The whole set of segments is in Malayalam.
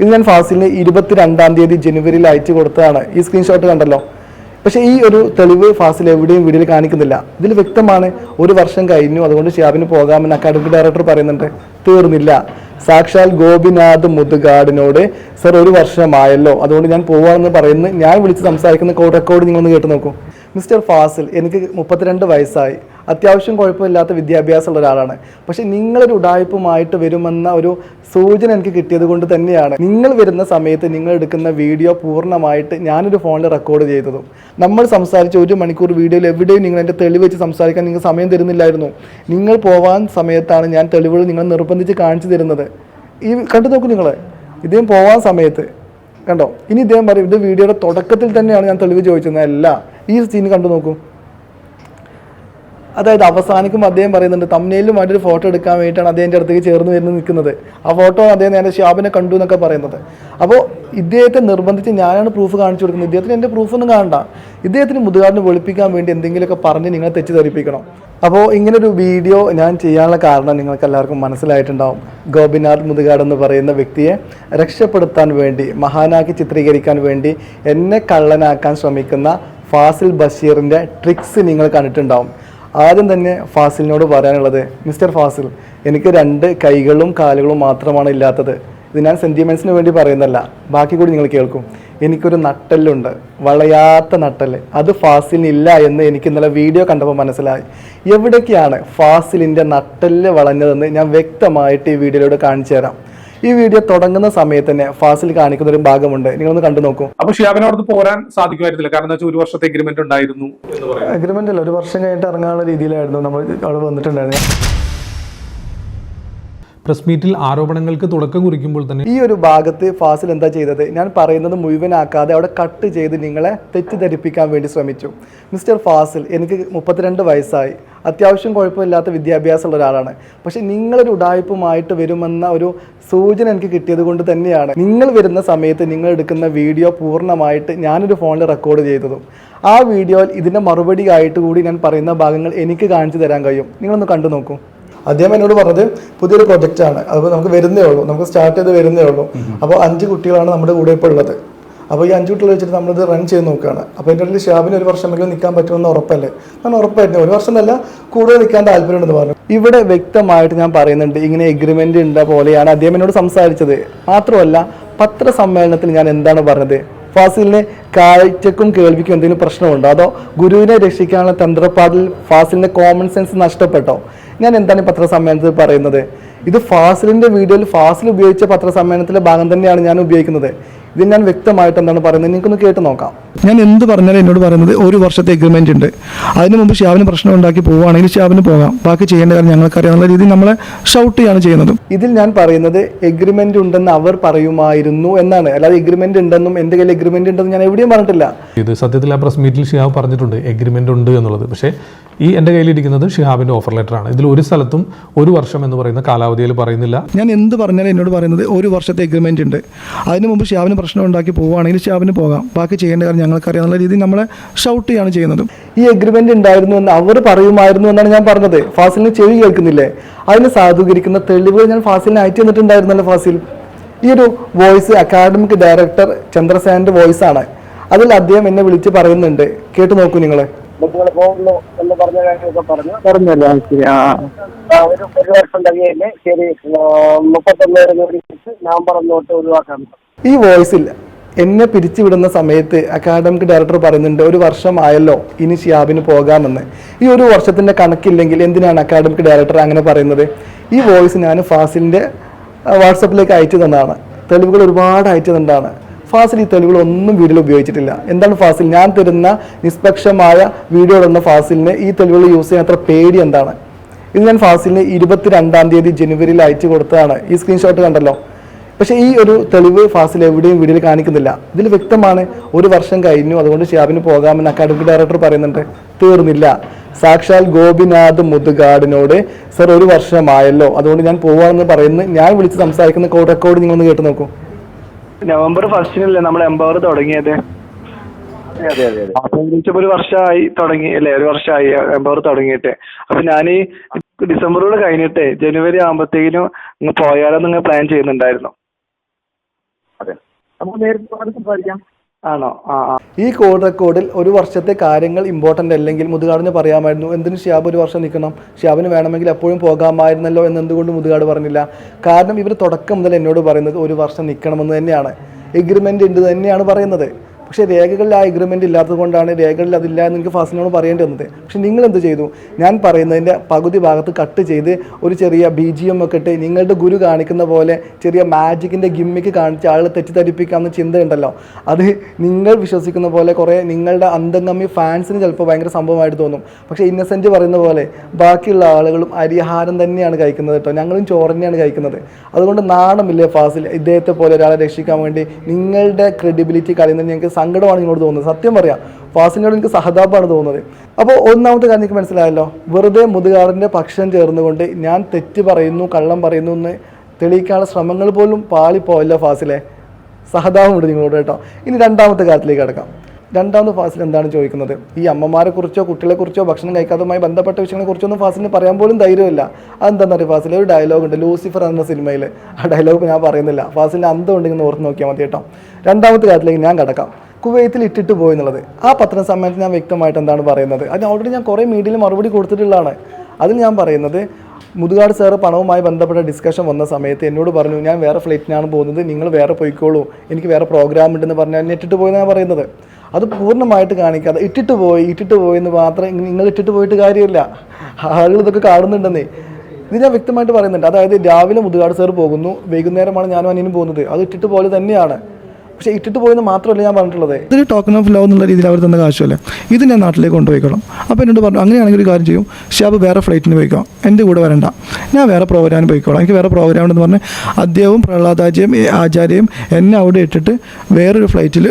ഇത് ഞാൻ ഫാസിലിന് ഇരുപത്തിരണ്ടാം തീയതി ജനുവരിയിൽ അയച്ചു കൊടുത്തതാണ്. ഈ സ്ക്രീൻഷോട്ട് കണ്ടല്ലോ. പക്ഷേ ഈ ഒരു തെളിവ് ഫാസിൽ എവിടെയും വീഡിയോയിൽ കാണിക്കുന്നില്ല. ഇതിൽ വ്യക്തമാണ് ഒരു വർഷം കഴിഞ്ഞു. അതുകൊണ്ട് ഷിയാബിന് പോകാമെന്ന് അക്കാഡമിക് ഡയറക്ടർ പറയുന്നുണ്ട്. തീർന്നില്ല. സാക്ഷാൽ ഗോപിനാഥ് മുതുകാടിനോട് സർ ഒരു വർഷമായല്ലോ. അതുകൊണ്ട് ഞാൻ പോവാമെന്ന് പറയുന്നു ഞാൻ വിളിച്ച് സംസാരിക്കുന്ന റെക്കോർഡ് നിങ്ങളൊന്ന് കേട്ട് നോക്കൂ. മിസ്റ്റർ ഫാസിൽ എനിക്ക് മുപ്പത്തിരണ്ട് വയസ്സായി. അത്യാവശ്യം കുഴപ്പമില്ലാത്ത വിദ്യാഭ്യാസമുള്ള ഒരാളാണ്. പക്ഷെ നിങ്ങളൊരു ഉടായ്പുമായിട്ട് വരുമെന്ന ഒരു സൂചന എനിക്ക് കിട്ടിയത് കൊണ്ട് തന്നെയാണ്. നിങ്ങൾ വരുന്ന സമയത്ത് നിങ്ങൾ എടുക്കുന്ന വീഡിയോ പൂർണമായിട്ട് ഞാനൊരു ഫോണിൽ റെക്കോർഡ് ചെയ്തതും. നമ്മൾ സംസാരിച്ച ഒരു മണിക്കൂർ വീഡിയോയിൽ എവിടെയും നിങ്ങൾ എന്റെ തെളിവ് വെച്ച് സംസാരിക്കാൻ നിങ്ങൾ സമയം തരുന്നില്ലായിരുന്നു. നിങ്ങൾ പോവാൻ സമയത്താണ് ഞാൻ തെളിവുകൾ നിങ്ങൾ നിർബന്ധിച്ച് കാണിച്ചു തരുന്നത്. ഈ കണ്ടു നോക്കൂ നിങ്ങൾ ഇദ്ദേഹം പോവാൻ സമയത്ത് കണ്ടോ? ഇനി ഇദ്ദേഹം പറയും ഇത് വീഡിയോയുടെ തുടക്കത്തിൽ തന്നെയാണ് ഞാൻ തെളിവ് ചോദിച്ചത്. അല്ല ഈ സീൻ കണ്ടു നോക്കൂ. അതായത് അവസാനിക്കും അദ്ദേഹം പറയുന്നുണ്ട് തമ്മിലും ഒരു ഫോട്ടോ എടുക്കാൻ വേണ്ടിയിട്ടാണ് അദ്ദേഹത്തിന്റെ അടുത്തേക്ക് ചേർന്ന് വരുന്ന നിൽക്കുന്നത്. ആ ഫോട്ടോ അദ്ദേഹം നേരെ ഷാബിനെ കണ്ടു എന്നൊക്കെ പറയുന്നത്. അപ്പോൾ ഇദ്ദേഹത്തെ നിർബന്ധിച്ച് ഞാനാണ് പ്രൂഫ് കാണിച്ചു കൊടുക്കുന്നത്. ഇദ്ദേഹത്തിന് എന്റെ പ്രൂഫൊന്നും കാണണ്ട. ഇദ്ദേഹത്തിന് മുതുകാടിനെ വെളുപ്പിക്കാൻ വേണ്ടി എന്തെങ്കിലുമൊക്കെ പറഞ്ഞ് നിങ്ങളെ തെറ്റിദ്ധരിപ്പിക്കണം. അപ്പോൾ ഇങ്ങനൊരു വീഡിയോ ഞാൻ ചെയ്യാനുള്ള കാരണം നിങ്ങൾക്ക് എല്ലാവർക്കും മനസ്സിലായിട്ടുണ്ടാവും. ഗോപിനാഥ് മുതുകാട് എന്ന് പറയുന്ന വ്യക്തിയെ രക്ഷപ്പെടുത്താൻ വേണ്ടി മഹാനാക്കി ചിത്രീകരിക്കാൻ വേണ്ടി എന്നെ കള്ളനാക്കാൻ ശ്രമിക്കുന്ന ഫാസിൽ ബഷീറിന്റെ ട്രിക്സ് നിങ്ങൾ കണ്ടിട്ടുണ്ടാവും. ആദ്യം തന്നെ ഫാസിലിനോട് പറയാനുള്ളത് മിസ്റ്റർ ഫാസിൽ എനിക്ക് രണ്ട് കൈകളും കാലുകളും മാത്രമാണ് ഇല്ലാത്തത്. ഇത് ഞാൻ സെന്റിമെൻസിന് വേണ്ടി പറയുന്നതല്ല. ബാക്കി കൂടി നിങ്ങൾ കേൾക്കും. എനിക്കൊരു നട്ടല്ലുണ്ട്. വളയാത്ത നട്ടൽ അത് ഫാസിലിനില്ല എന്ന് എനിക്ക് ഇന്നലെ വീഡിയോ കണ്ടപ്പോൾ മനസ്സിലായി. എവിടേക്കാണ് ഫാസിലിന്റെ നട്ടെല്ല് വളഞ്ഞതെന്ന് ഞാൻ വ്യക്തമായിട്ട് ഈ വീഡിയോയിലൂടെ കാണിച്ചു തരാം. ഈ വീഡിയോ തുടങ്ങുന്ന സമയത്ത് തന്നെ ഫാസിൽ കാണിക്കുന്ന ഒരു ഭാഗമുണ്ട്. നിങ്ങളൊന്ന് കണ്ടു നോക്കൂ. അപ്പൊ ഷിയാബിനോട് പോരാൻ സാധിക്കുമായിരുന്നില്ല. കാരണം എന്താ വെച്ചാൽ ഒരു വർഷത്തെ എഗ്രിമെന്റ് ഉണ്ടായിരുന്നു അഗ്രിമെന്റ് അല്ല ഒരു വർഷം കഴിഞ്ഞിട്ട് ഇറങ്ങാനുള്ള രീതിയിലായിരുന്നു നമ്മൾ അവിടെ വന്നിട്ടുണ്ടായിരുന്നു. പ്രസ് മീറ്റിൽ ആരോപണങ്ങൾക്ക് തുടക്കം കുറിക്കുമ്പോൾ തന്നെ ഈ ഒരു ഭാഗത്ത് ഫാസിൽ എന്താ ചെയ്തത്? ഞാൻ പറയുന്നത് മുഴുവനാക്കാതെ അവിടെ കട്ട് ചെയ്ത് നിങ്ങളെ തെറ്റിദ്ധരിപ്പിക്കാൻ വേണ്ടി ശ്രമിച്ചു. മിസ്റ്റർ ഫാസിൽ എനിക്ക് മുപ്പത്തിരണ്ട് വയസ്സായി. അത്യാവശ്യം കുഴപ്പമില്ലാത്ത വിദ്യാഭ്യാസമുള്ള ഒരാളാണ്. പക്ഷെ നിങ്ങളൊരു ഉടായ്പുമായിട്ട് വരുമെന്ന ഒരു സൂചന എനിക്ക് കിട്ടിയത് കൊണ്ട് തന്നെയാണ്. നിങ്ങൾ വരുന്ന സമയത്ത് നിങ്ങൾ എടുക്കുന്ന വീഡിയോ പൂർണമായിട്ട് ഞാനൊരു ഫോണിൽ റെക്കോർഡ് ചെയ്തതും. ആ വീഡിയോയിൽ ഇതിന്റെ മറുപടി ആയിട്ട് കൂടി ഞാൻ പറയുന്ന ഭാഗങ്ങൾ എനിക്ക് കാണിച്ചു തരാൻ കഴിയും. നിങ്ങളൊന്ന് കണ്ടു നോക്കൂ. അദ്ദേഹം എന്നോട് പറഞ്ഞത് പുതിയൊരു പ്രൊജക്റ്റ് ആണ് അപ്പോൾ നമുക്ക് വരുന്നേ ഉള്ളൂ. നമുക്ക് സ്റ്റാർട്ട് ചെയ്ത് വരുന്നേ ഉള്ളൂ. അപ്പോൾ അഞ്ച് കുട്ടികളാണ് നമ്മുടെ കൂടെ ഇപ്പോൾ ഉള്ളത്. അപ്പോൾ ഈ അഞ്ച് കുട്ടികൾ വെച്ചിട്ട് നമ്മളിത് റൺ ചെയ്ത് നോക്കുകയാണ്. അപ്പോൾ എന്റെ ഇടയിൽ ഷാബിന് ഒരു വർഷമെങ്കിലും നിൽക്കാൻ പറ്റുമെന്ന് ഉറപ്പല്ലേ? ഞാൻ ഉറപ്പായിരുന്നു ഒരു വർഷം കൂടുതൽ നിൽക്കാൻ താല്പര്യമുണ്ടെന്ന് പറഞ്ഞു. ഇവിടെ വ്യക്തമായിട്ട് ഞാൻ പറയുന്നുണ്ട് ഇങ്ങനെ എഗ്രിമെന്റ് ഉണ്ട പോലെയാണ് അദ്ദേഹം എന്നോട് സംസാരിച്ചത്. മാത്രമല്ല പത്രസമ്മേളനത്തിൽ ഞാൻ എന്താണ് പറഞ്ഞത്? ഫാസിലിനെ കാഴ്ചക്കും കേൾവിക്കും എന്തെങ്കിലും പ്രശ്നമുണ്ടോ? അതോ ഗുരുവിനെ രക്ഷിക്കാനുള്ള തന്ത്രപ്പാടിൽ ഫാസിലിന്റെ കോമൺ സെൻസ് നഷ്ടപ്പെട്ടോ? ഞാൻ എന്താണ് ഈ പത്രസമ്മേളനത്തിൽ പറയുന്നത്? ഇത് ഫാസിലിന്റെ വീഡിയോയിൽ ഫാസിൽ ഉപയോഗിച്ച പത്രസമ്മേളനത്തിലെ ഭാഗം തന്നെയാണ് ഞാൻ ഉപയോഗിക്കുന്നത്. ഇത് ഞാൻ വ്യക്തമായിട്ട് എന്താണ് പറയുന്നത്? നിങ്ങൾക്കൊന്ന് കേട്ട് നോക്കാം. ഞാൻ എന്ത് പറഞ്ഞാലും എന്നോട് പറയുന്നത് ഒരു വർഷത്തെ എഗ്രിമെന്റ് ഉണ്ട്. അതിന് മുമ്പ് ഷ്യാവിന് പ്രശ്നം ഉണ്ടാക്കി പോവുകയാണെങ്കിൽ ഷ്യാവിന് പോകാം. ബാക്കി ചെയ്യേണ്ട കാര്യം ഞങ്ങൾക്കറിയാവുന്ന രീതിയിൽ നമ്മളെ ഷൗട്ട് ചെയ്യാണ് ചെയ്യുന്നത്. ഇതിൽ ഞാൻ പറയുന്നത് എഗ്രിമെന്റ് ഉണ്ടെന്ന് അവർ പറയുമായിരുന്നു എന്നാണ്. അല്ലാതെ എഗ്രിമെന്റ് ഉണ്ടെന്നും എന്റെ കയ്യിൽ എഗ്രിമെന്റ് ഉണ്ടെന്നും ഞാൻ എവിടെയും പറഞ്ഞിട്ടില്ല. ഇത് സത്യത്തിൽ ആ പ്രസ് മീറ്റിൽ ഷിഹാബ് പറഞ്ഞിട്ടുണ്ട് എഗ്രിമെന്റ് ഉണ്ട് എന്നുള്ളത്. പക്ഷേ ഈ എന്റെ കയ്യിലിരിക്കുന്നത് ഷിഹാബിന്റെ ഓഫർ ലെറ്റർ ആണ്. ഇതിൽ ഒരു സ്ഥലത്തും ഒരു വർഷം എന്ന് പറയുന്ന കാലാവധിയിൽ പറയുന്നില്ല. ഞാൻ എന്ത് പറഞ്ഞാലും എന്നോട് പറയുന്നത് ഒരു വർഷത്തെ എഗ്രിമെന്റ് ഉണ്ട്. അതിന് മുമ്പ് ഷാവിന് പ്രശ്നം ഉണ്ടാക്കി പോവുകയാണെങ്കിൽ സ്റ്റാഫിന് പോകാം. ബാക്കി ചെയ്യേണ്ട കാര്യം ഞങ്ങൾക്കറിയാം. എന്നുള്ള രീതിയിൽ നമ്മളെ ഷൗട്ട് ചെയ്യാണ് ചെയ്യുന്നത്. ഈ അഗ്രിമെന്റ് ഉണ്ടായിരുന്നു എന്ന് അവർ പറയുമായിരുന്നു എന്നാണ് ഞാൻ പറഞ്ഞത്. ഫാസിലിന് ചെവി കേൾക്കുന്നില്ലേ? അതിന് സാധൂകരിക്കുന്ന തെളിവുകൾ ഞാൻ ഫാസിലിന് അയച്ചു തന്നിട്ടുണ്ടായിരുന്നല്ലോ ഫാസിൽ. ഈ ഒരു വോയിസ് അക്കാഡമിക് ഡയറക്ടർ ചന്ദ്രസേനന്റെ വോയിസ് ആണ്. അതിൽ അദ്ദേഹം എന്നെ വിളിച്ച് പറയുന്നുണ്ട്. കേട്ടു നോക്കൂ നിങ്ങൾ. നിങ്ങൾ പോകുന്നു എന്ന് പറഞ്ഞ കാര്യമൊക്കെ പറഞ്ഞു പറഞ്ഞല്ലോ ഒരു വർഷം കഴിയല്ലേ ശരി മുപ്പത്തൊന്ന് നവംബർ ഒന്ന് തൊട്ട് ഒഴിവാക്കാൻ ഈ വോയിസിൽ എന്നെ പിരിച്ചുവിടുന്ന സമയത്ത് അക്കാഡമിക് ഡയറക്ടർ പറയുന്നുണ്ട് ഒരു വർഷമായല്ലോ ഇനി ഷിയാബിന് പോകാമെന്ന്. ഈ ഒരു വർഷത്തിന്റെ കണക്കില്ലെങ്കിൽ എന്തിനാണ് അക്കാഡമിക് ഡയറക്ടർ അങ്ങനെ പറയുന്നത്? ഈ വോയിസ് ഞാൻ ഫാസിലിന്റെ വാട്സപ്പിലേക്ക് അയച്ചു തന്നതാണ്. തെളിവുകൾ ഒരുപാട് അയച്ചു തന്നതാണ്. ഫാസിൽ ഈ തെളിവുകൾ ഒന്നും വീഡിയോയിൽ ഉപയോഗിച്ചിട്ടില്ല. എന്താണ് ഫാസിൽ? ഞാൻ തരുന്ന നിഷ്പക്ഷമായ വീഡിയോ തന്ന ഫാസിലിന് ഈ തെളിവുകൾ യൂസ് ചെയ്യാൻ അത്ര പേടി എന്താണ്? ഇത് ഞാൻ ഫാസിലിന് ഇരുപത്തിരണ്ടാം തീയതി ജനുവരിയിൽ അയച്ചു കൊടുത്തതാണ്. ഈ സ്ക്രീൻഷോട്ട് കണ്ടല്ലോ. പക്ഷേ ഈ ഒരു തെളിവ് ഫാസിൽ എവിടെയും വീഡിയോയിൽ കാണിക്കുന്നില്ല. ഇതിൽ വ്യക്തമാണ് ഒരു വർഷം കഴിഞ്ഞു അതുകൊണ്ട് ഷിയാബിന് പോകാമെന്ന് അക്കാഡമിക് ഡയറക്ടർ പറയുന്നുണ്ട്. തീർന്നില്ല. സാക്ഷാൽ ഗോപിനാഥ് മുതുകാടിനോട് സർ ഒരു വർഷമായല്ലോ. അതുകൊണ്ട് ഞാൻ പോവാണെന്ന് പറയുന്നു. ഞാൻ വിളിച്ച് സംസാരിക്കുന്ന കോൾ റെക്കോർഡ് നിങ്ങളൊന്ന് കേട്ട് നോക്കൂ. നവംബർ ഫസ്റ്റിനല്ലേ നമ്മൾ എംപവർ തുടങ്ങിയത്? അതെ അതെ അതെ. അപ്പൊ ഏകദേശം ഒരു വർഷമായി തുടങ്ങി അല്ലേ? ഒരു വർഷമായി എംപവർ തുടങ്ങിയിട്ട്. അപ്പൊ ഞാൻ ഈ ഡിസംബറോട് കഴിഞ്ഞിട്ട് ജനുവരി ആകുമ്പോഴത്തേക്കിനും പോയാലോ നിങ്ങൾ പ്ലാൻ ചെയ്യുന്നുണ്ടായിരുന്നു. അതെ. ആണോ? ഈ കോഡ് റെക്കോർഡിൽ ഒരു വർഷത്തെ കാര്യങ്ങൾ ഇമ്പോർട്ടന്റ് അല്ലെങ്കിൽ മുതുകാടിന് പറയാമായിരുന്നു. എന്തിനു ഷിയാബ് ഒരു വർഷം നിൽക്കണം? ഷിയാബിന് വേണമെങ്കിൽ എപ്പോഴും പോകാമായിരുന്നല്ലോ എന്ന് എന്തുകൊണ്ട് മുതുകാട് പറഞ്ഞില്ല? കാരണം ഇവർ തുടക്കം മുതൽ എന്നോട് പറയുന്നത് ഒരു വർഷം നിൽക്കണമെന്ന് തന്നെയാണ്. എഗ്രിമെന്റ് ഉണ്ട് തന്നെയാണ് പറയുന്നത്. പക്ഷേ രേഖകളിൽ ആ എഗ്രിമെന്റ് ഇല്ലാത്തത് കൊണ്ടാണ് രേഖകളിൽ അതില്ല എന്ന് എനിക്ക് ഫാസിനോട് പറയേണ്ടി വന്നത്. പക്ഷേ നിങ്ങൾ എന്ത് ചെയ്തു? ഞാൻ പറയുന്നതിന്റെ പകുതി ഭാഗത്ത് കട്ട് ചെയ്ത് ഒരു ചെറിയ ബി ജി എം ഒക്കെ ഇട്ട് നിങ്ങളുടെ ഗുരു കാണിക്കുന്ന പോലെ ചെറിയ മാജിക്കിന്റെ ഗിമ്മിക്ക് കാണിച്ച് ആളെ തെറ്റിദ്ധരിപ്പിക്കാമെന്ന ചിന്തയുണ്ടല്ലോ. അത് നിങ്ങൾ വിശ്വസിക്കുന്ന പോലെ കുറേ നിങ്ങളുടെ അന്തംഗമ്മി ഫാൻസിന് ചിലപ്പോൾ ഭയങ്കര സംഭവമായിട്ട് തോന്നും. പക്ഷേ ഇന്നസെന്റ് പറയുന്ന പോലെ ബാക്കിയുള്ള ആളുകളും അരിഹാരം തന്നെയാണ് കഴിക്കുന്നത് കേട്ടോ. ഞങ്ങളും ചോറ് തന്നെയാണ് കഴിക്കുന്നത്. അതുകൊണ്ട് നാണമില്ലേ ഫാസിൽ? ഇദ്ദേഹത്തെ പോലെ ഒരാളെ രക്ഷിക്കാൻ വേണ്ടി നിങ്ങളുടെ ക്രെഡിബിലിറ്റി കളയുന്നത് ഞങ്ങൾക്ക് സങ്കടമാണ് നിങ്ങളോട് തോന്നുന്നത്. സത്യം പറയാം ഫാസിനോട് എനിക്ക് സഹതാപമാണ് തോന്നുന്നത്. അപ്പോൾ ഒന്നാമത്തെ കാര്യം എനിക്ക് മനസ്സിലായല്ലോ വെറുതെ മുതുകാറിന്റെ പക്ഷം ചേർന്നുകൊണ്ട് ഞാൻ തെറ്റ് പറയുന്നു കള്ളം പറയുന്നു എന്ന് തെളിയിക്കാനുള്ള ശ്രമങ്ങൾ പോലും പാളിപ്പോയല്ല ഫാസിലെ. സഹതാപമുണ്ട് നിങ്ങളോട് കേട്ടോ. ഇനി രണ്ടാമത്തെ കാര്യത്തിലേക്ക് കിടക്കാം. രണ്ടാമത് ഫാസിൽ എന്താണ് ചോദിക്കുന്നത്? ഈ അമ്മമാരെക്കുറിച്ചോ കുട്ടികളെക്കുറിച്ചോ കുട്ടികളെ കുറിച്ചോ ഭക്ഷണം കഴിക്കാത്തതുമായി ബന്ധപ്പെട്ട വിഷയങ്ങളെക്കുറിച്ചൊന്നും ഫാസിലിന് പറയാൻ പോലും ധൈര്യമില്ല. അതെന്താണെന്ന് അറിയാം ഫാസിൽ ഒരു ഡയലോഗ് ഉണ്ട് ലൂസിഫർ എന്ന സിനിമയിൽ ആ ഡയലോഗ് ഞാൻ പറയുന്നില്ല. ഫാസിലിന് അന്തം ഉണ്ടെങ്കിൽ ഓർത്ത് നോക്കിയാൽ മതി കേട്ടോ. രണ്ടാമത്തെ കാര്യത്തിലേക്ക് ഞാൻ കിടക്കാം. കുവൈത്തിൽ ഇട്ടിട്ട് പോയി എന്നുള്ളത്. ആ പത്രസമ്മേളനത്തിൽ ഞാൻ വ്യക്തമായിട്ട് എന്താണ് പറയുന്നത്? അതിന് ഓൾറെഡി ഞാൻ കുറേ മീഡിയയിൽ മറുപടി കൊടുത്തിട്ടുള്ളതാണ്. അതിൽ ഞാൻ പറയുന്നത് മുതുകാട് സാറ് പണവുമായി ബന്ധപ്പെട്ട ഡിസ്കഷൻ വന്ന സമയത്ത് എന്നോട് പറഞ്ഞു ഞാൻ വേറെ ഫ്ലൈറ്റിനാണ് പോകുന്നത് നിങ്ങൾ വേറെ പോയിക്കോളൂ. എനിക്ക് വേറെ പ്രോഗ്രാം ഉണ്ടെന്ന് പറഞ്ഞാൽ എന്നെ ഇട്ടിട്ട് പോയെന്നാണ് പറയുന്നത്. അത് പൂർണമായിട്ട് കാണിക്കാതെ ഇട്ടിട്ട് പോയി ഇട്ടിട്ട് പോയി എന്ന് മാത്രം നിങ്ങൾ ഇട്ടിട്ട് പോയിട്ട് കാര്യമില്ല. ആളുകൾ ഇതൊക്കെ കാണുന്നുണ്ടെന്നേ. ഇത് ഞാൻ വ്യക്തമായിട്ട് പറയുന്നുണ്ട്. അതായത് രാവിലെ മുതുകാട് സാർ പോകുന്നു വൈകുന്നേരമാണ് ഞാനും അനിയനും പോകുന്നത്. അത് ഇട്ടിട്ട് പോലെ തന്നെയാണ്. പക്ഷേ ഇട്ടിട്ട് പോയെന്ന് മാത്രമല്ല ഞാൻ പറഞ്ഞിട്ടുള്ളത്. ഇതൊരു ടോക്കൺ ഓഫ് ലവ് എന്നുള്ള രീതിയിൽ അവർ തന്ന കാശുമല്ലേ ഇത് ഞാൻ നാട്ടിലേക്ക് കൊണ്ടുപോയിക്കോളാം. അപ്പോൾ എന്നോട് പറഞ്ഞു അങ്ങനെയാണെങ്കിൽ ഒരു കാര്യം ചെയ്യും. ഷാബ് വേറെ ഫ്ലൈറ്റിന് പോയിക്കോ. എന്റെ കൂടെ വരണ്ട. ഞാൻ വേറെ പ്രോഗ്രാമിന് പോയിക്കോളാം. എനിക്ക് വേറെ പ്രോഗ്രാം ഉണ്ടെന്ന് പറഞ്ഞ് അദ്ദേഹവും പ്രഹ്ലാദാജിയും ആചാര്യയും എന്നെ അവിടെ ഇട്ടിട്ട് വേറൊരു ഫ്ലൈറ്റിൽ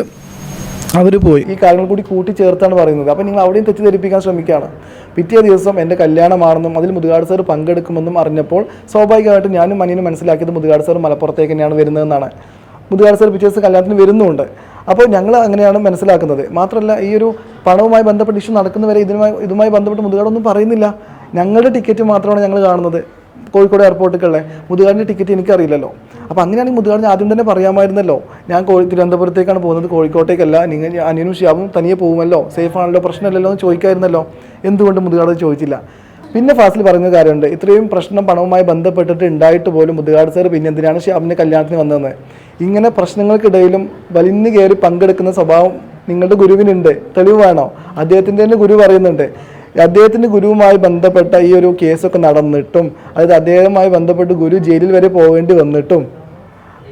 അവർ പോയി. ഈ കാര്യങ്ങൾ കൂടി കൂട്ടിച്ചേർത്താണ് പറയുന്നത്. അപ്പോൾ നിങ്ങൾ അവിടെയും തെറ്റിദ്ധരിപ്പിക്കാൻ ശ്രമിക്കുകയാണ്. പിറ്റേ ദിവസം എന്റെ കല്യാണമാണെന്നും അതിൽ മുതുകാട് സാർ പങ്കെടുക്കുമെന്നും അറിഞ്ഞപ്പോൾ സ്വാഭാവികമായിട്ടും ഞാനും മനിയനും മനസ്സിലാക്കിയത് മുതുകാട് സാർ മലപ്പുറത്തേക്ക് തന്നെയാണ് വരുന്നതെന്നാണ്. മുതുകാട് സാർ പിറ്റേ ദിവസം കല്യാണത്തിന് വരുന്നുണ്ട്. അപ്പോൾ ഞങ്ങൾ അങ്ങനെയാണ് മനസ്സിലാക്കുന്നത്. മാത്രമല്ല ഈ ഒരു പണവുമായി ബന്ധപ്പെട്ട് ഇഷ്യൂ നടക്കുന്നവരെ ഇതിനുമായി ഇതുമായി ബന്ധപ്പെട്ട് മുതുകാടൊന്നും പറയുന്നില്ല. ഞങ്ങളുടെ ടിക്കറ്റ് മാത്രമാണ് ഞങ്ങൾ കാണുന്നത്. കോഴിക്കോട് എയർപോർട്ടിലേക്കുള്ള മുതുകാടിന്റെ ടിക്കറ്റ് എനിക്കറിയില്ലല്ലോ. അപ്പോൾ അങ്ങനെയാണെങ്കിൽ മുതുകാടിന് ആദ്യം തന്നെ പറയാമായിരുന്നല്ലോ. ഞാൻ കോഴി തിരുവനന്തപുരത്തേക്കാണ് പോകുന്നത്. കോഴിക്കോട്ടേക്കല്ല. നിങ്ങൾ അനിയനും ഷിയാബും തനിയെ പോകുമല്ലോ സേഫ് ആണല്ലോ? പ്രശ്നമില്ലല്ലോ എന്ന് ചോദിക്കായിരുന്നല്ലോ. എന്തുകൊണ്ട് മുതുകാട് ചോദിച്ചില്ല? പിന്നെ ഫാസിൽ പറയുന്ന കാര്യമുണ്ട്. ഇത്രയും പ്രശ്നം പണവുമായി ബന്ധപ്പെട്ടിട്ട് ഉണ്ടായിട്ട് പോലും മുതുകാട് സാർ പിന്നെ എന്തിനാണ് ഷ്യാമിന്റെ കല്യാണത്തിന് വന്നതെന്ന്? ഇങ്ങനെ പ്രശ്നങ്ങൾക്കിടയിലും വലിഞ്ഞു കയറി പങ്കെടുക്കുന്ന സ്വഭാവം നിങ്ങളുടെ ഗുരുവിനുണ്ട്. തെളിവ് വേണോ? അദ്ദേഹത്തിന്റെ തന്നെ ഗുരു പറയുന്നുണ്ട്. അദ്ദേഹത്തിന്റെ ഗുരുവുമായി ബന്ധപ്പെട്ട ഈ ഒരു കേസൊക്കെ നടന്നിട്ടും അതായത് അദ്ദേഹവുമായി ബന്ധപ്പെട്ട് ഗുരു ജയിലിൽ വരെ പോകേണ്ടി വന്നിട്ടും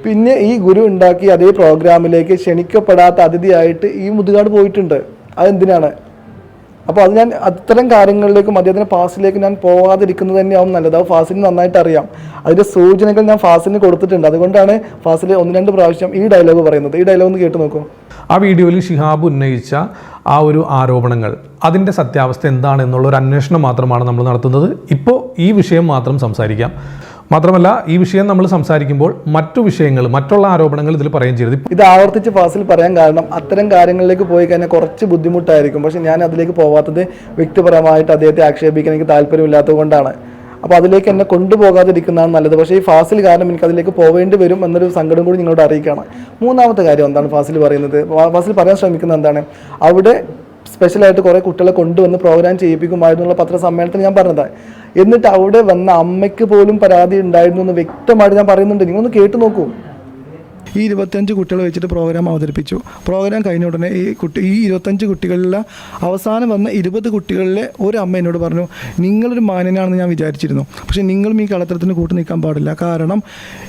പിന്നെ ഈ ഗുരു ഉണ്ടാക്കി അതേ പ്രോഗ്രാമിലേക്ക് ക്ഷണിക്കപ്പെടാത്ത അതിഥിയായിട്ട് ഈ മുതുകാട് പോയിട്ടുണ്ട്. അതെന്തിനാണ്? അപ്പോൾ അത് ഞാൻ അത്തരം കാര്യങ്ങളിലേക്കും അദ്ദേഹത്തിന്റെ പാസിലേക്ക് ഞാൻ പോകാതിരിക്കുന്നത് തന്നെയാവും നല്ലത്. അത് ഫാസിന് നന്നായിട്ട് അറിയാം. അതിന്റെ സൂചനകൾ ഞാൻ ഫാസിന് കൊടുത്തിട്ടുണ്ട്. അതുകൊണ്ടാണ് ഫാസിൽ ഒന്ന് രണ്ട് പ്രാവശ്യം ഈ ഡയലോഗ് പറയുന്നത്. ഈ ഡയലോഗ് ഒന്ന് കേട്ട് നോക്കൂ. ആ വീഡിയോയിൽ ഷിഹാബ് ഉന്നയിച്ച ആ ഒരു ആരോപണങ്ങൾ അതിന്റെ സത്യാവസ്ഥ എന്താണെന്നുള്ള ഒരു അന്വേഷണം മാത്രമാണ് നമ്മൾ നടത്തുന്നത്. ഇപ്പോൾ ഈ വിഷയം മാത്രം സംസാരിക്കാം. മാത്രമല്ല ഈ വിഷയം നമ്മൾ സംസാരിക്കുമ്പോൾ മറ്റു വിഷയങ്ങൾ മറ്റുള്ള ആരോപണങ്ങൾ ഇതിൽ പറയുകയും ചെയ്തത് ഇത് ആവർത്തിച്ച് ഫാസിൽ പറയാൻ കാരണം അത്തരം കാര്യങ്ങളിലേക്ക് പോയി കഴിഞ്ഞാൽ കുറച്ച് ബുദ്ധിമുട്ടായിരിക്കും. പക്ഷെ ഞാൻ അതിലേക്ക് പോവാത്തത് വ്യക്തിപരമായിട്ട് അദ്ദേഹത്തെ ആക്ഷേപിക്കാൻ എനിക്ക് താല്പര്യമില്ലാത്തത് കൊണ്ടാണ്. അപ്പോൾ അതിലേക്ക് എന്നെ കൊണ്ടുപോകാതിരിക്കുന്നതാണ് നല്ലത്. പക്ഷേ ഈ ഫാസിൽ കാരണം എനിക്ക് അതിലേക്ക് പോവേണ്ടി വരും എന്നൊരു സങ്കടം കൂടി നിങ്ങളോട് അറിയിക്കുകയാണ്. മൂന്നാമത്തെ കാര്യം എന്താണ് ഫാസിൽ പറയുന്നത്? ഫാസിൽ പറയാൻ ശ്രമിക്കുന്നത് എന്താണ്? അവിടെ സ്പെഷ്യലായിട്ട് കുറേ കുട്ടികളെ കൊണ്ടുവന്ന് പ്രോഗ്രാം ചെയ്യിപ്പിക്കുമായിരുന്നുള്ള പത്രസമ്മേളനത്തിൽ ഞാൻ പറഞ്ഞത് എന്നിട്ട് അവിടെ വന്ന അമ്മയ്ക്ക് പോലും പരാതി ഉണ്ടായിരുന്നു എന്ന് വ്യക്തമായിട്ട് ഞാൻ പറയുന്നുണ്ട്. നിങ്ങളൊന്ന് കേട്ടു നോക്കൂ. ഈ ഇരുപത്തഞ്ച് കുട്ടികളെ വെച്ചിട്ട് പ്രോഗ്രാം അവതരിപ്പിച്ചു. പ്രോഗ്രാം കഴിഞ്ഞ ഉടനെ ഈ കുട്ടി ഈ ഇരുപത്തഞ്ച് കുട്ടികളിലെ അവസാനം വന്ന ഇരുപത് കുട്ടികളിലെ ഒരു അമ്മ എന്നോട് പറഞ്ഞു നിങ്ങളൊരു മാന്യനാണെന്ന് ഞാൻ വിചാരിച്ചിരുന്നു. പക്ഷേ നിങ്ങളും ഈ കളത്തരത്തിന് കൂട്ടു നിൽക്കാൻ പാടില്ല. കാരണം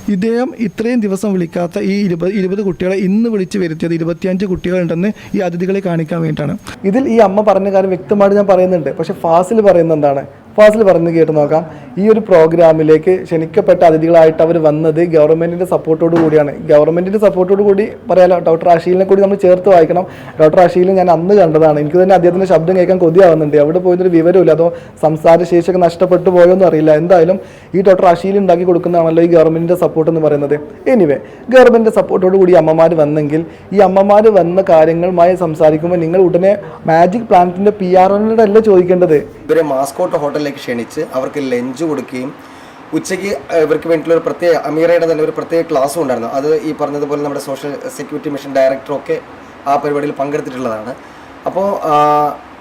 ഇദ്ദേഹം ഇത്രയും ദിവസം വിളിക്കാത്ത ഈ ഇരുപത് ഇരുപത് കുട്ടികളെ ഇന്ന് വിളിച്ച് വരുത്തിയത് ഇരുപത്തിയഞ്ച് കുട്ടികളുണ്ടെന്ന് ഈ അതിഥികളെ കാണിക്കാൻ വേണ്ടിയിട്ടാണ്. ഇതിൽ ഈ അമ്മ പറഞ്ഞ കാര്യം വ്യക്തമായിട്ട് ഞാൻ പറയുന്നുണ്ട്. പക്ഷേ ഫാസിൽ പറയുന്നത് എന്താണ്? ഫാസിൽ പറഞ്ഞു കേട്ട് നോക്കാം. ഈ ഒരു പ്രോഗ്രാമിലേക്ക് ക്ഷണിക്കപ്പെട്ട അതിഥികളായിട്ട് അവർ വന്നത് ഗവൺമെന്റിന്റെ സപ്പോർട്ടോട് കൂടിയാണ്. ഗവൺമെന്റിന്റെ സപ്പോർട്ടോട് കൂടി പറയാലോ ഡോക്ടർ അഷീലിനെ കൂടി നമ്മൾ ചേർത്ത് വായിക്കണം. ഡോക്ടർ അഷീൽ ഞാൻ അന്ന് കണ്ടതാണ്. എനിക്ക് തന്നെ അദ്ദേഹത്തിന്റെ ശബ്ദം കേൾക്കാൻ കൊതിയാവുന്നുണ്ട്. അവിടെ പോയതൊരു വിവരമില്ല അതോ സംസാര ശേഷിയൊക്കെ നഷ്ടപ്പെട്ടു എന്ന് അറിയില്ല. എന്തായാലും ഈ ഡോക്ടർ അഷീൽ ഉണ്ടാക്കി കൊടുക്കുന്നതാണല്ലോ ഈ ഗവൺമെന്റിന്റെ സപ്പോർട്ട് എന്ന് പറയുന്നത്. എനിവേ ഗവൺമെന്റിന്റെ സപ്പോർട്ടോട് കൂടി അമ്മമാർ വന്നെങ്കിൽ ഈ അമ്മമാർ വന്ന കാര്യങ്ങളുമായി സംസാരിക്കുമ്പോൾ നിങ്ങൾ ഉടനെ മാജിക് പ്ലാനറ്റിന്റെ പി ആർ ഒന്നിനോടല്ല ചോദിക്കേണ്ടത്? ഇവരെ മാസ്കോട്ട് ഹോട്ടലിലേക്ക് ക്ഷണിച്ച് അവർക്ക് ലഞ്ച് കൊടുക്കുകയും ഉച്ചയ്ക്ക് ഇവർക്ക് വേണ്ടിയിട്ടുള്ള ഒരു പ്രത്യേക അമീറയുടെ തന്നെ ഒരു പ്രത്യേക ക്ലാസ്സും ഉണ്ടായിരുന്നു. അത് ഈ പറഞ്ഞതുപോലെ നമ്മുടെ സോഷ്യൽ സെക്യൂരിറ്റി മിഷൻ ഡയറക്ടറൊക്കെ ആ പരിപാടിയിൽ പങ്കെടുത്തിട്ടുള്ളതാണ്. അപ്പോൾ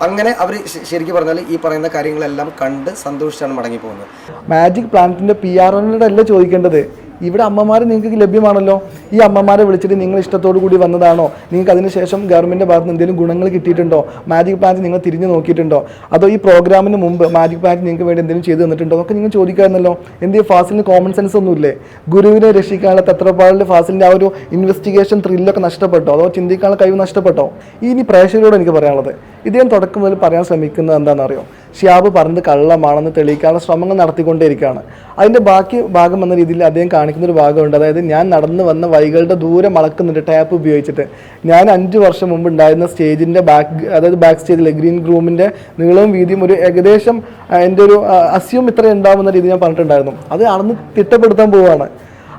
അങ്ങനെ അവർ ശരിക്കും പറഞ്ഞാൽ ഈ പറയുന്ന കാര്യങ്ങളെല്ലാം കണ്ട് സന്തോഷിച്ചാണ് മടങ്ങി പോകുന്നത് മാജിക് പ്ലാനറ്റിന്റെ പി ആർ അല്ല ചോദിക്കേണ്ടത്. ഇവിടെ അമ്മമാർ നിങ്ങൾക്ക് ലഭ്യമാണല്ലോ. ഈ അമ്മമാരെ വിളിച്ചിട്ട് നിങ്ങൾ ഇഷ്ടത്തോടു കൂടി വന്നതാണോ? നിങ്ങൾക്ക് അതിനുശേഷം ഗവൺമെന്റിന്റെ ഭാഗത്ത് നിന്ന് എന്തെങ്കിലും ഗുണങ്ങൾ കിട്ടിയിട്ടുണ്ടോ? മാജിക് പ്ലാൻ നിങ്ങൾ തിരിഞ്ഞു നോക്കിയിട്ടുണ്ടോ? അതോ ഈ പ്രോഗ്രാമിന് മുമ്പ് മാജിക് പ്ലാൻ നിങ്ങൾക്ക് വേണ്ടി എന്തെങ്കിലും ചെയ്തു തന്നിട്ടുണ്ടോ? അതൊക്കെ നിങ്ങൾ ചോദിക്കാമായിരുന്നല്ലോ എന്ത് ഫാസിലിന് കോമൺ സെൻസ് ഒന്നുമില്ലേ? ഗുരുവിനെ രക്ഷിക്കാനുള്ള തത്രപ്പാടിന്റെ ഫാസിലിന്റെ ആ ഒരു ഇൻവെസ്റ്റിഗേഷൻ ത്രില്ലൊക്കെ നഷ്ടപ്പെട്ടോ? അതോ ചിന്തിക്കാനുള്ള കഴിവ് നഷ്ടപ്പെട്ടോ? ഇനി പ്രേക്ഷകരോട് എനിക്ക് പറയാനുള്ളത്. ഇദ്ദേഹം തുടക്കം മുതൽ പറയാൻ ശ്രമിക്കുന്നത് എന്താണെന്നറിയോ? ഷിയാബ് പറഞ്ഞത് കള്ളമാണെന്ന് തെളിയിക്കാനുള്ള ശ്രമങ്ങൾ നടത്തിക്കൊണ്ടേയിരിക്കുകയാണ്. അതിന്റെ ബാക്കി ഭാഗം എന്ന രീതിയിൽ അദ്ദേഹം കാണിക്കുന്ന ഒരു ഭാഗമുണ്ട്. അതായത് ഞാൻ നടന്നു വന്ന വൈകളുടെ ദൂരം അളക്കുന്നുണ്ട് ടാപ്പ് ഉപയോഗിച്ചിട്ട്. ഞാൻ അഞ്ച് വർഷം മുമ്പ് ഉണ്ടായിരുന്ന സ്റ്റേജിന്റെ ബാക്ക് അതായത് ബാക്ക് സ്റ്റേജിലെ ഗ്രീൻ ഗ്രൂമിന്റെ നീളവും വീതിയും ഒരു ഏകദേശം എന്റെ ഒരു അസ്യൂം ഇത്ര ഉണ്ടാവുന്ന രീതി ഞാൻ പറഞ്ഞിട്ടുണ്ടായിരുന്നു. അത് അളന്ന് തിട്ടപ്പെടുത്താൻ പോവുകയാണ്.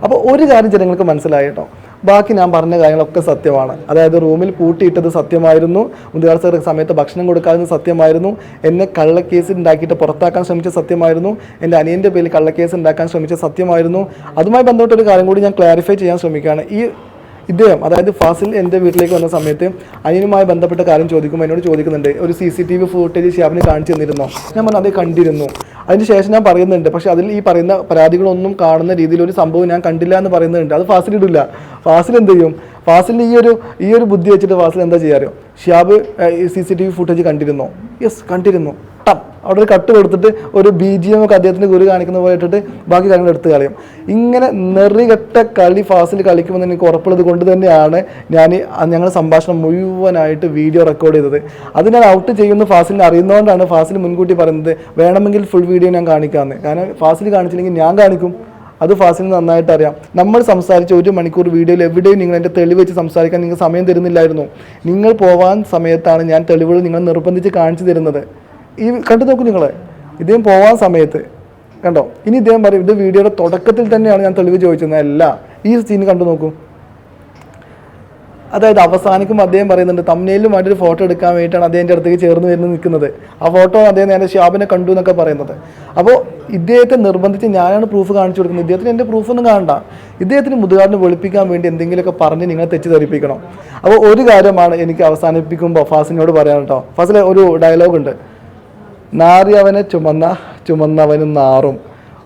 അപ്പോൾ ഒരു കാര്യം ജനങ്ങൾക്ക് മനസ്സിലായി കേട്ടോ. ബാക്കി ഞാൻ പറഞ്ഞ കാര്യങ്ങളൊക്കെ സത്യമാണ്. അതായത് റൂമിൽ പൂട്ടിയിട്ടത് സത്യമായിരുന്നു. ഉദ്യോഗസ്ഥർ സമയത്ത് ഭക്ഷണം കൊടുക്കാതെ സത്യമായിരുന്നു. എന്നെ കള്ളക്കേസ് ഉണ്ടാക്കിയിട്ട് പുറത്താക്കാൻ ശ്രമിച്ച സത്യമായിരുന്നു. എന്റെ അനിയന്റെ പേരിൽ കള്ളക്കേസ് ഉണ്ടാക്കാൻ ശ്രമിച്ച സത്യമായിരുന്നു. അതുമായി ബന്ധപ്പെട്ട ഒരു കാര്യം കൂടി ഞാൻ ക്ലാരിഫൈ ചെയ്യാൻ ശ്രമിക്കുകയാണ്. ഈ ഇദ്ദേഹം അതായത് ഫാസിൽ എന്റെ വീട്ടിലേക്ക് വന്ന സമയത്ത് അനിയനുമായി ബന്ധപ്പെട്ട കാര്യം ചോദിക്കുമ്പോൾ എന്നോട് ചോദിക്കുന്നുണ്ട് ഒരു C C T V footage ഷിയാബിന് കാണിച്ചു തന്നിരുന്നോ? ഞാൻ പറഞ്ഞു അതേ കണ്ടിരുന്നു. അതിന് ശേഷം ഞാൻ പറയുന്നുണ്ട് പക്ഷെ അതിൽ ഈ പറയുന്ന പരാതികളൊന്നും കാണുന്ന രീതിയിൽ ഒരു സംഭവം ഞാൻ കണ്ടില്ല എന്ന് പറയുന്നുണ്ട്. അത് ഫാസിൽ ഇടില്ല. ഫാസിൽ എന്ത് ചെയ്യും? ഫാസിലിന്റെ ഈ ഒരു ഈ ഒരു ബുദ്ധി വെച്ചിട്ട് ഫാസിൽ എന്താ ചെയ്യാറിയോ Shiyab C C T V footage കണ്ടിരുന്നോ? യെസ് കണ്ടിരുന്നു. ടം അവിടെ ഒരു കട്ട് കൊടുത്തിട്ട് ഒരു ബി ജി എം ഒക്കെ അദ്ദേഹത്തിന് ഗുരു കാണിക്കുന്ന പോലെ ഇട്ടിട്ട് ബാക്കി കാര്യങ്ങൾ എടുത്ത് കളയും. ഇങ്ങനെ നെറികെട്ട കളി ഫാസിൽ കളിക്കുമെന്ന് എനിക്ക് ഉറപ്പുള്ളത് കൊണ്ട് തന്നെയാണ് ഞാൻ ഞങ്ങൾ സംഭാഷണം മുഴുവനായിട്ട് വീഡിയോ റെക്കോർഡ് ചെയ്തത്. അത് ഞാൻ ഔട്ട് ചെയ്യുന്ന ഫാസിലിനെ അറിയുന്നതുകൊണ്ടാണ് ഫാസിൽ മുൻകൂട്ടി പറയുന്നത്. വേണമെങ്കിൽ ഫുൾ വീഡിയോ ഞാൻ കാണിക്കാമെന്ന്. കാരണം ഫാസിൽ കാണിച്ചില്ലെങ്കിൽ ഞാൻ കാണിക്കും. അത് ഫാസിന് നന്നായിട്ട് അറിയാം. നമ്മൾ സംസാരിച്ച ഒരു മണിക്കൂർ വീഡിയോയിൽ എവിടെയും നിങ്ങൾ എന്റെ തെളിവ് വെച്ച് സംസാരിക്കാൻ നിങ്ങൾ സമയം തരുന്നില്ലായിരുന്നു. നിങ്ങൾ പോവാൻ സമയത്താണ് ഞാൻ തെളിവുകൾ നിങ്ങൾ നിർബന്ധിച്ച് കാണിച്ചു തരുന്നത്. ഈ കണ്ടു നോക്കൂ നിങ്ങളെ. ഇദ്ദേഹം പോവാൻ സമയത്ത്. കണ്ടോ? ഇനി ഇദ്ദേഹം പറയും ഇത് വീഡിയോയുടെ തുടക്കത്തിൽ തന്നെയാണ് ഞാൻ തെളിവ് ചോദിച്ചത്. അല്ല ഈ സീൻ കണ്ടു നോക്കൂ. അതായത് അവസാനിക്കും അദ്ദേഹം പറയുന്നുണ്ട് തമ്മിലുമായിട്ട് ഒരു ഫോട്ടോ എടുക്കാൻ വേണ്ടിയിട്ടാണ് അദ്ദേഹം എന്റെ അടുത്തേക്ക് ചേർന്ന് വരുന്ന നിൽക്കുന്നത്. ആ ഫോട്ടോ അദ്ദേഹം നേരെ ഷാബിനെ കണ്ടു എന്നൊക്കെ പറയുന്നത്. അപ്പോൾ ഇദ്ദേഹത്തെ നിർബന്ധിച്ച് ഞാനാണ് പ്രൂഫ് കാണിച്ചു കൊടുക്കുന്നത്. ഇദ്ദേഹത്തിന് എന്റെ പ്രൂഫൊന്നും കാണണ്ട. ഇദ്ദേഹത്തിന് മുതുകാടിനെ വെളുപ്പിക്കാൻ വേണ്ടി എന്തെങ്കിലുമൊക്കെ പറഞ്ഞ് നിങ്ങളെ തെറ്റിദ്ധരിപ്പിക്കണം. അപ്പോൾ ഒരു കാര്യമാണ് എനിക്ക് അവസാനിപ്പിക്കുമ്പോൾ ഫാസിനോട് പറയാൻ കേട്ടോ ഫാസിലെ ഒരു ഡയലോഗ് ഉണ്ട്. നാറിയവനെ ചുമന്ന ചുമന്നവനും നാറും.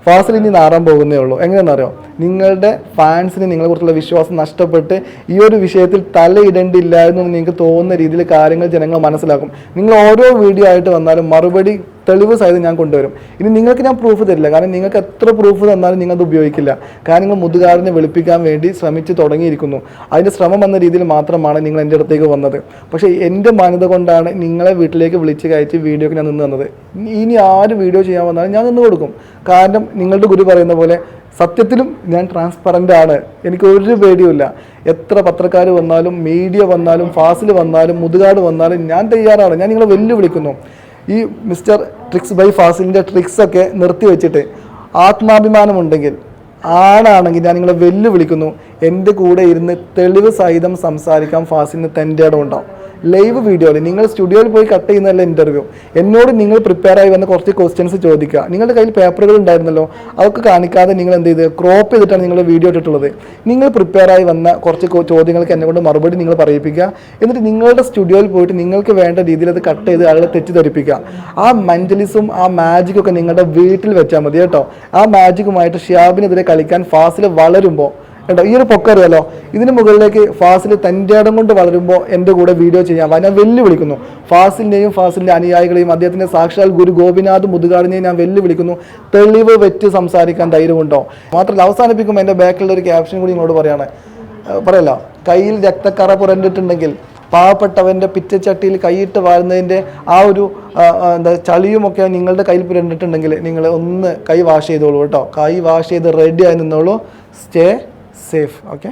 ഫാസിൽ ഇനി നാറാൻ പോകുന്നേ ഉള്ളൂ. എങ്ങനെയാണെന്നറിയോ? നിങ്ങളുടെ ഫാൻസിന് നിങ്ങളെക്കുറിച്ചുള്ള വിശ്വാസം നഷ്ടപ്പെട്ട് ഈ ഒരു വിഷയത്തിൽ തലയിടേണ്ടില്ല എന്ന് നിങ്ങൾക്ക് തോന്നുന്ന രീതിയിൽ കാര്യങ്ങൾ ജനങ്ങൾ മനസ്സിലാക്കും. നിങ്ങൾ ഓരോ വീഡിയോ ആയിട്ട് വന്നാലും മറുപടി തെളിവ് സഹിതം ഞാൻ കൊണ്ടുവരും. ഇനി നിങ്ങൾക്ക് ഞാൻ പ്രൂഫ് തരില്ല. കാരണം നിങ്ങൾക്ക് എത്ര പ്രൂഫ് തന്നാലും നിങ്ങൾ അത് ഉപയോഗിക്കില്ല. കാരണം നിങ്ങൾ മുതുകാരനെ വെളുപ്പിക്കാൻ വേണ്ടി ശ്രമിച്ച് തുടങ്ങിയിരിക്കുന്നു. അതിന്റെ ശ്രമം എന്ന രീതിയിൽ മാത്രമാണ് നിങ്ങൾ എന്റെ അടുത്തേക്ക് വന്നത്. പക്ഷേ എന്റെ മാന്യത കൊണ്ടാണ് നിങ്ങളെ വീട്ടിലേക്ക് വിളിച്ച് കയറ്റി വീഡിയോക്ക് ഞാൻ നിന്ന് തന്നത്. ഇനി- ആര് വീഡിയോ ചെയ്യാൻ വന്നാലും ഞാൻ നിന്ന് കൊടുക്കും. കാരണം നിങ്ങളുടെ ഗുരു പറയുന്ന പോലെ സത്യത്തിലും ഞാൻ ട്രാൻസ്പെറന്റ് ആണ്. എനിക്ക് ഒരു പേടിയുമില്ല എത്ര പത്രക്കാർ വന്നാലും മീഡിയ വന്നാലും ഫാസിൽ വന്നാലും മുതുകാട് വന്നാലും ഞാൻ തയ്യാറാണ്. ഞാൻ നിങ്ങളെ വെല്ലുവിളിക്കുന്നു. ഈ മിസ്റ്റർ ട്രിക്സ് ബൈ ഫാസിലിന്റെ ട്രിക്സൊക്കെ നിർത്തി വെച്ചിട്ട് ആത്മാഭിമാനമുണ്ടെങ്കിൽ ആണാണെങ്കിൽ ഞാൻ നിങ്ങളെ വെല്ലുവിളിക്കുന്നു. എന്റെ കൂടെ ഇരുന്ന് തെളിവ് സഹിതം സംസാരിക്കാൻ ഫാസിലിന് തന്റെ ഇടം ഉണ്ടാവും. ലൈവ് വീഡിയോയിൽ നിങ്ങൾ സ്റ്റുഡിയോയിൽ പോയി കട്ട് ചെയ്യുന്നതല്ല ഇന്റർവ്യൂ എന്നോട് നിങ്ങൾ പ്രിപ്പയർ ആയി വന്ന കുറച്ച് ക്വസ്റ്റ്യൻസ് ചോദിക്കുക. നിങ്ങളുടെ കയ്യിൽ പേപ്പറുകൾ ഉണ്ടായിരുന്നല്ലോ അതൊക്കെ കാണിക്കാതെ നിങ്ങൾ എന്ത് ചെയ്ത്? ക്രോപ്പ് ചെയ്തിട്ടാണ് നിങ്ങൾ വീഡിയോ ഇട്ടിട്ടുള്ളത്. നിങ്ങൾ പ്രിപ്പയർ ആയി വന്ന കുറച്ച് ചോദ്യങ്ങൾക്ക് എന്നെ കൊണ്ട് മറുപടി നിങ്ങൾ പറയിപ്പിക്കുക. എന്നിട്ട് നിങ്ങളുടെ സ്റ്റുഡിയോയിൽ പോയിട്ട് നിങ്ങൾക്ക് വേണ്ട രീതിയിൽ അത് കട്ട് ചെയ്ത് ആളുകളെ തെറ്റിദ്ധരിപ്പിക്കുക. ആ മെന്റലിസും ആ മാജിക്കും ഒക്കെ നിങ്ങളുടെ വീട്ടിൽ വെച്ചാൽ മതി കേട്ടോ. ആ മാജിക്കുമായിട്ട് ഷിയാബിനെതിരെ കളിക്കാൻ ഫാസിൽ വളരുമ്പോൾ കേട്ടോ ഈ ഒരു പൊക്കറിയാലോ ഇതിന് മുകളിലേക്ക് ഫാസിൽ തന്റെ ഇടം കൊണ്ട് വളരുമ്പോൾ എന്റെ കൂടെ വീഡിയോ ചെയ്യാൻ. ഞാൻ വെല്ലുവിളിക്കുന്നു. ഫാസിലിനെയും ഫാസിലിന്റെ അനുയായികളെയും അദ്ദേഹത്തിന്റെ സാക്ഷാൽ ഗുരു ഗോപിനാഥ് മുതുകാടിനെയും ഞാൻ വെല്ലുവിളിക്കുന്നു. തെളിവ് വെച്ച് സംസാരിക്കാൻ ധൈര്യമുണ്ടോ മാത്രമല്ല അവസാനിപ്പിക്കുമ്പോൾ എന്റെ ബാക്കിലുള്ള ഒരു ക്യാപ്ഷൻ കൂടി നിങ്ങളോട് പറയാണ്. പറയല്ലോ. കയ്യിൽ രക്തക്കറ പുരണ്ടിട്ടുണ്ടെങ്കിൽ പാവപ്പെട്ടവന്റെ പിറ്റച്ചട്ടിയിൽ കൈയിട്ട് വാഴുന്നതിന്റെ ആ ഒരു എന്താ ചളിയുമൊക്കെ നിങ്ങളുടെ കയ്യിൽ പുരണ്ടിട്ടുണ്ടെങ്കിൽ നിങ്ങൾ ഒന്ന് കൈ വാഷ് ചെയ്തോളൂ കേട്ടോ. കൈ വാഷ് ചെയ്ത് റെഡി ആയി നിന്നോളൂ. Stay safe okay